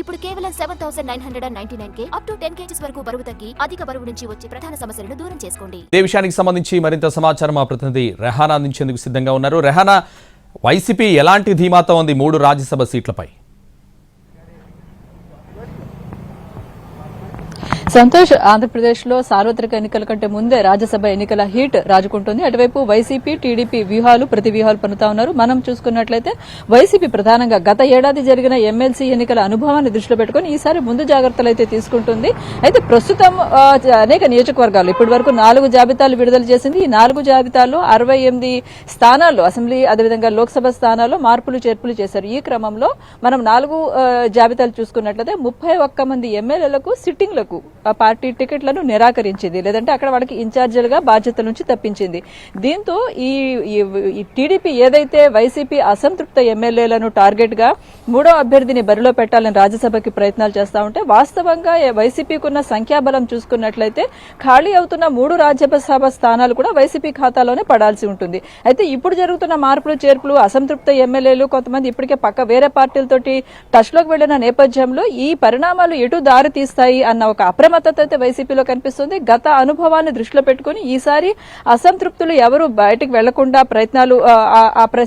ఇప్పుడు కేవలం seven thousand nine hundred and ninety nine K up to ten kgs వరకు బరువు తగ్గి అధిక బరువు నుంచి వచ్చే ప్రధాన సమస్యలను దూరం చేసుకోండి. ఇదే విషయానికి సంబంధించి మరింత సమాచారం మా ప్రతినిధి రెహానా అందించేందుకు సిద్ధంగా ఉన్నారు. రెహానా వైసీపీ ఎలాంటి ధీమాతో ఉంది మూడు రాజ్యసభ సీట్లపై? సంతోష్ ఆంధ్రప్రదేశ్లో సార్వత్రిక ఎన్నికల కంటే ముందే రాజ్యసభ ఎన్నికల హీట్ రాజుకుంటుంది. అటువైపు వైసీపీ టీడీపీ వ్యూహాలు ప్రతి వ్యూహాలు పనుతా ఉన్నారు. మనం చూసుకున్నట్లయితే వైసీపీ ప్రధానంగా గత ఏడాది జరిగిన ఎమ్మెల్సీ ఎన్నికల అనుభవాన్ని దృష్టిలో పెట్టుకుని ఈసారి ముందు జాగ్రత్తలు అయితే తీసుకుంటుంది. అయితే ప్రస్తుతం అనేక నియోజకవర్గాలు ఇప్పటి వరకు నాలుగు జాబితాలు విడుదల చేసింది. ఈ నాలుగు జాబితాల్లో అరవై ఎనిమిది స్థానాల్లో అసెంబ్లీ అదేవిధంగా లోక్సభ స్థానాల్లో మార్పులు చేర్పులు చేశారు. ఈ క్రమంలో మనం నాలుగు జాబితాలు చూసుకున్నట్లయితే ముప్పై ఒక్క మంది ఎమ్మెల్యేలకు సిట్టింగ్లకు పార్టీ టికెట్లను నిరాకరించింది. లేదంటే అక్కడ వాళ్ళకి ఇన్ఛార్జీలుగా బాధ్యతల నుంచి తప్పించింది. దీంతో ఈ టీడీపీ ఏదైతే వైసీపీ అసంతృప్త ఎమ్మెల్యేలను టార్గెట్గా మూడో అభ్యర్థిని బరిలో పెట్టాలని రాజ్యసభకి ప్రయత్నాలు చేస్తా ఉంటే వాస్తవంగా వైసీపీకి ఉన్న సంఖ్యాబలం చూసుకున్నట్లయితే ఖాళీ అవుతున్న మూడు రాజ్యసభ స్థానాలు కూడా వైసీపీ ఖాతాలోనే పడాల్సి ఉంటుంది. అయితే ఇప్పుడు జరుగుతున్న మార్పులు చేర్పులు అసంతృప్త ఎమ్మెల్యేలు కొంతమంది ఇప్పటికే పక్క వేరే పార్టీలతోటి టచ్లోకి వెళ్ళిన నేపథ్యంలో ఈ పరిణామాలు ఎటు దారి తీస్తాయి అన్న ఒక అప్రమత్తత అయితే వైసీపీలో కనిపిస్తుంది. గత అనుభవాన్ని దృష్టిలో పెట్టుకుని ఈసారి అసంతృప్తులు ఎవరు బయటకు వెళ్ళకుండా ప్రయత్నాలు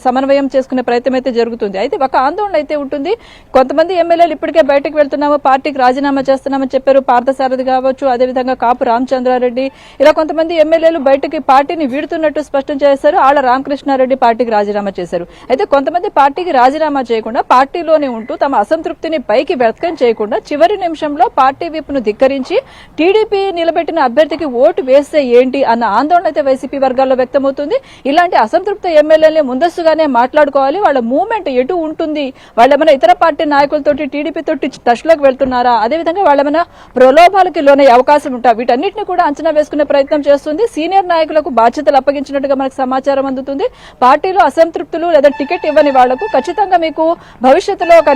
సమన్వయం చేసుకునే ప్రయత్నం అయితే జరుగుతుంది. అయితే ఒక ఆందోళన అయితే ఉంటుంది. కొంతమంది ఎమ్మెల్యేలు ఇప్పటికే బయటకు వెళ్తున్నాము పార్టీకి రాజీనామా చేస్తున్నామని చెప్పారు. పార్థసారథి కావచ్చు అదేవిధంగా కాపు రామచంద్రారెడ్డి. ఇలా కొంతమంది ఎమ్మెల్యేలు బయటకి పార్టీని వీడుతున్నట్టు స్పష్టం చేశారు. ఆళ్ళ రామకృష్ణారెడ్డి పార్టీకి రాజీనామా చేశారు. అయితే కొంతమంది పార్టీకి రాజీనామా చేయకుండా పార్టీలోనే ఉంటూ తమ అసంతృప్తిని పైకి వ్యక్తం చేయకుండా చివరి నిమిషంలో పార్టీ విప్ను ధిక్కరించి టీడీపీ నిలబెట్టిన అభ్యర్థికి ఓటు వేస్తే ఏంటి అన్న ఆందోళన అయితే వైసీపీ వర్గాల్లో వ్యక్తమవుతుంది. ఇలాంటి అసంతృప్త ఎమ్మెల్యేలని ముందస్తుగానే మాట్లాడుకోవాలి. వాళ్ళ మూవ్మెంట్ ఎటు ఉంటుంది? వాళ్ళేమైనా ఇతర పార్టీ నాయకులతోటి టీడీపీ తోటి టచ్లోకి వెళ్తున్నారా? అదేవిధంగా వాళ్ళేమైనా ప్రలోభాలకి లోనే అవకాశం ఉంటా? వీటన్నిటిని కూడా అంచనా వేసుకునే ప్రయత్నం చేస్తుంది. సీనియర్ నాయకులకు బాధ్యతలు అప్పగించినట్టుగా మనకు సమాచారం అందుతుంది. పార్టీలో అసంతృప్తులు లేదా టికెట్ ఇవ్వని వాళ్ళకు ఖచ్చితంగా మీకు భవిష్యత్తులో ఒక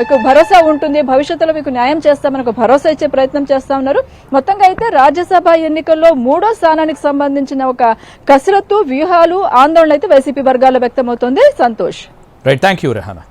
మీకు భరోసా ఉంటుంది. భవిష్యత్తులో మీకు న్యాయం చేస్తామని ఒక భరోసా ఇచ్చే ప్రయత్నం చేస్తా ఉన్నారు. మొత్తంగా అయితే రాజ్యసభ ఎన్నికల్లో మూడో స్థానానికి సంబంధించిన ఒక కసరత్తు వ్యూహాలు ఆందోళన అయితే వైసీపీ వర్గాల్లో వ్యక్తమవుతోంది. Santosh. Right thank you Rehana